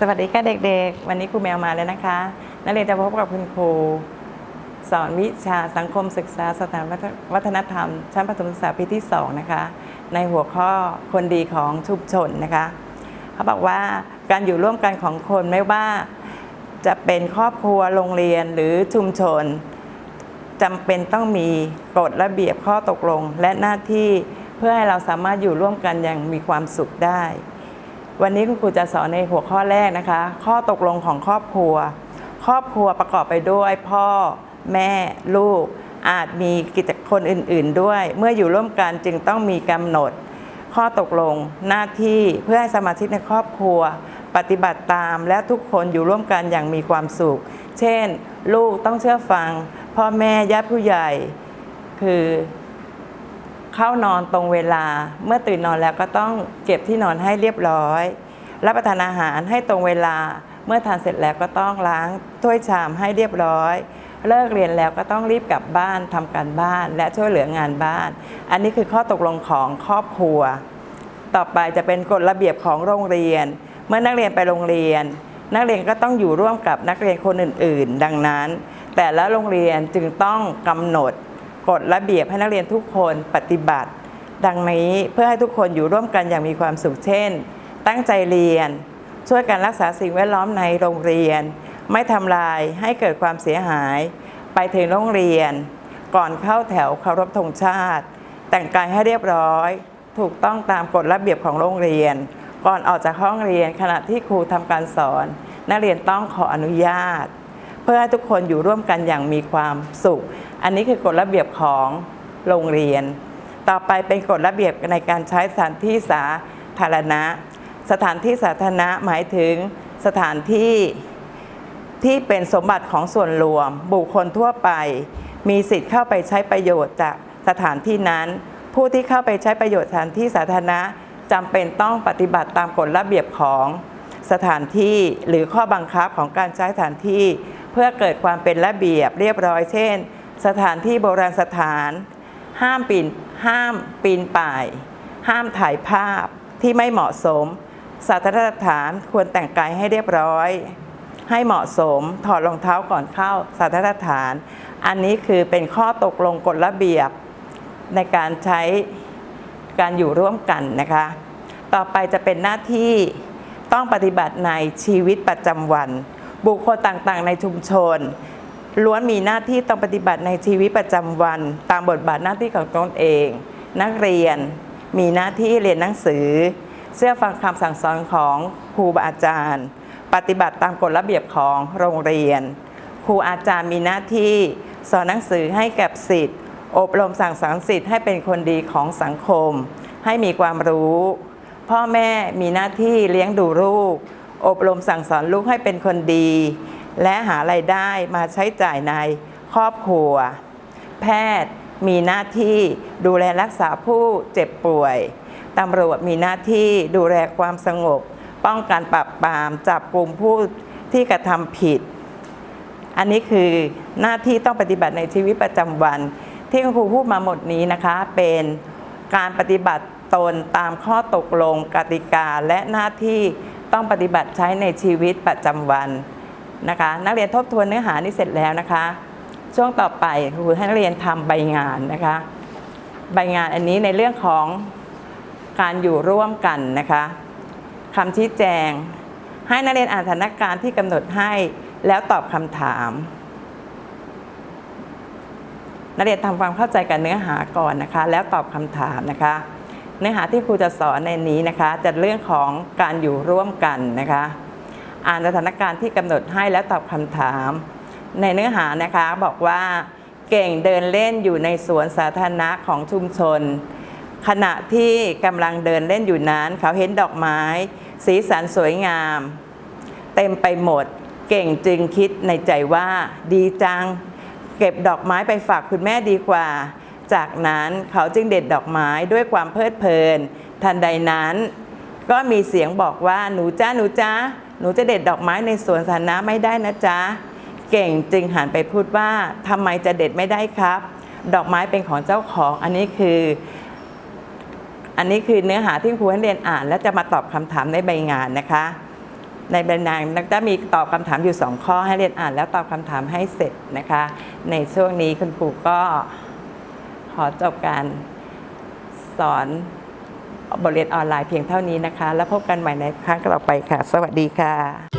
สวัสดีค่ะเด็กๆ วันนี้ครูแมวมาแล้วนะคะนักเรียนจะพบกับคุณครูสอนวิชาสังคมศึกษาสถานวัฒนธรรม ชั้นประถมศึกษาปีที่2นะคะ ในหัวข้อคนดีของชุมชนนะคะ เขาบอกว่าการอยู่ร่วมกันของคนไม่ว่าจะเป็นครอบครัวโรงเรียนหรือชุมชนจำเป็นต้องมีกฎระเบียบข้อตกลง และหน้าที่เพื่อให้เราสามารถอยู่ร่วมกันอย่างมีความสุขได้ วันนี้คุณครูจะสอนในหัวข้อแรกนะคะ ข้อตกลงของครอบครัว ครอบครัวประกอบไปด้วยพ่อ แม่ ลูก อาจมีกิจคนอื่น ๆ ด้วย เมื่ออยู่ร่วมกันจึงต้องมีกำหนด ข้อตกลงหน้าที่เพื่อให้สมาชิกในครอบครัว ปฏิบัติตามและทุกคนอยู่ร่วมกันอย่างมีความสุข เช่น ลูกต้องเชื่อฟัง พ่อแม่ญาติผู้ใหญ่ คือ เข้านอนตรงเวลา เมื่อตื่นนอนแล้วก็ต้องเก็บที่นอนให้เรียบร้อย รับประทานอาหารให้ตรงเวลา เมื่อทานเสร็จแล้วก็ต้องล้างถ้วยชามให้เรียบร้อย เลิกเรียนแล้วก็ต้องรีบกลับบ้านทำการบ้านและช่วยเหลืองานบ้าน อันนี้คือข้อตกลงของครอบครัว ต่อไปจะเป็นกฎระเบียบของโรงเรียน เมื่อนักเรียนไปโรงเรียน นักเรียนก็ต้องอยู่ร่วมกับนักเรียนคนอื่น ๆ ดังนั้น แต่ละโรงเรียนจึงต้องกำหนด กฎระเบียบให้นักเรียนทุกคนปฏิบัติ ดังนี้เพื่อให้ทุกคนอยู่ร่วมกันอย่างมีความสุขเช่น ตั้งใจเรียน ช่วยกันรักษาสิ่งแวดล้อมในโรงเรียน ไม่ทำลายให้เกิดความเสียหาย ไปถึงโรงเรียน ก่อนเข้าแถวเคารพธงชาติ แต่งกายให้เรียบร้อย ถูกต้องตามกฎระเบียบของโรงเรียน ก่อนออกจากห้องเรียนขณะที่ครูทำการสอน นักเรียนต้องขออนุญาต พื่อให้ทุกคนอยู่ร่วมกันอย่างมีความสุข อันนี้คือกฎระเบียบของโรงเรียน ต่อไปเป็นกฎระเบียบในการใช้สถานที่สาธารณะ สถานที่สาธารณะหมายถึงสถานที่ที่เป็นสมบัติของส่วนรวม บุคคลทั่วไป มีสิทธิ์เข้าไปใช้ประโยชน์จากสถานที่นั้น ผู้ที่เข้าไปใช้ประโยชน์สถานที่สาธารณะจำเป็นต้องปฏิบัติตามกฎระเบียบของสถานที่หรือข้อบังคับของการใช้สถานที่ เพื่อเกิดความเป็นระเบียบเรียบร้อยเช่น สถานที่โบราณสถาน ห้ามปีนห้ามปีนป่าย ห้ามถ่ายภาพที่ไม่เหมาะสมสาธารณสถานควรแต่งกายให้เรียบร้อย ให้เหมาะสมถอดรองเท้าก่อนเข้าสาธารณสถาน อันนี้คือเป็นข้อตกลงกฎระเบียบในการใช้การอยู่ร่วมกันนะคะ ต่อไปจะเป็นหน้าที่ต้องปฏิบัติในชีวิตประจำวัน บุคคลต่างๆ ในชุมชน ล้วนมีหน้าที่ต้องปฏิบัติในชีวิตประจำวัน ตามบทบาทหน้าที่ของตนเอง นักเรียนมีหน้าที่เรียนหนังสือ เชื่อฟังคำสั่งสอนของครูบาอาจารย์ ปฏิบัติตามกฎระเบียบของโรงเรียน ครูอาจารย์มีหน้าที่สอนหนังสือให้กับสิทธิ์ อบรมสั่งสอนสิทธิ์ให้เป็นคนดีของสังคม ให้มีความรู้ พ่อแม่มีหน้าที่เลี้ยงดูลูก อบรมสั่งสอนลูกให้เป็นคนดี และหารายได้มาใช้จ่ายในครอบครัว แพทย์มีหน้าที่ดูแลรักษาผู้เจ็บป่วย ตำรวจมีหน้าที่ดูแลความสงบ ป้องกันปราบปรามจับกลุ่มผู้ที่กระทำผิด อันนี้คือหน้าที่ต้องปฏิบัติในชีวิตประจำวัน ที่คุณครูพูดมาหมดนี้นะคะ เป็นการปฏิบัติตนตามข้อตกลงกติกาและหน้าที่ ต้องปฏิบัติใช้ในชีวิตประจำวันนะคะ นักเรียนทบทวนเนื้อหานี้เสร็จแล้วนะคะ ช่วงต่อไปครูให้นักเรียนทำใบงานนะคะ ใบงานอันนี้ในเรื่องของการอยู่ร่วมกันนะคะคำชี้แจง ให้นักเรียนอ่านสถานการณ์ที่กำหนดให้แล้วตอบคำถาม นักเรียนทำความเข้าใจกับเนื้อหาก่อนนะคะ แล้วตอบคำถามนะคะ เนื้อหาที่ครูจะสอนในนี้นะคะจะเรื่องของการอยู่ร่วมกันนะคะ อ่านสถานการณ์ที่กำหนดให้แล้วตอบคำถาม ในเนื้อหานะคะบอกว่าเก่งเดินเล่นอยู่ในสวนสาธารณะของชุมชน ขณะที่กำลังเดินเล่นอยู่นั้น เขาเห็นดอกไม้ สีสันสวยงาม เต็มไปหมด เก่งจึงคิดในใจว่าดีจัง เก็บดอกไม้ไปฝากคุณแม่ดีกว่า จากนั้นเขาจึงเด็ดดอกไม้ด้วยความเพลิดเพลิน ทันใดนั้น ก็มีเสียงบอกว่าหนูจ้าหนูจ้าหนูจะเด็ดดอกไม้ในสวนสาธารณะไม่ได้นะจ๊ะเก่งจึงหันไปพูดว่าทำไมจะเด็ดไม่ได้ครับ ดอกไม้เป็นของเจ้าของอันนี้คือ อันนี้คือเนื้อหาที่ครูให้เรียนอ่าน และจะมาตอบคำถามในใบงานนะคะ ในใบรรณานักจะมีตอบคำถามอยู่ 2 ข้อให้เรียนอ่าน แล้วตอบคำถามให้เสร็จนะคะ ในช่วงนี้คุณครูก็ อจบการสอนบทเรียนออนไลน์เพียงเท่านี้นะคะ แล้วพบกันใหม่ในครั้งต่อไปค่ะ สวัสดีค่ะ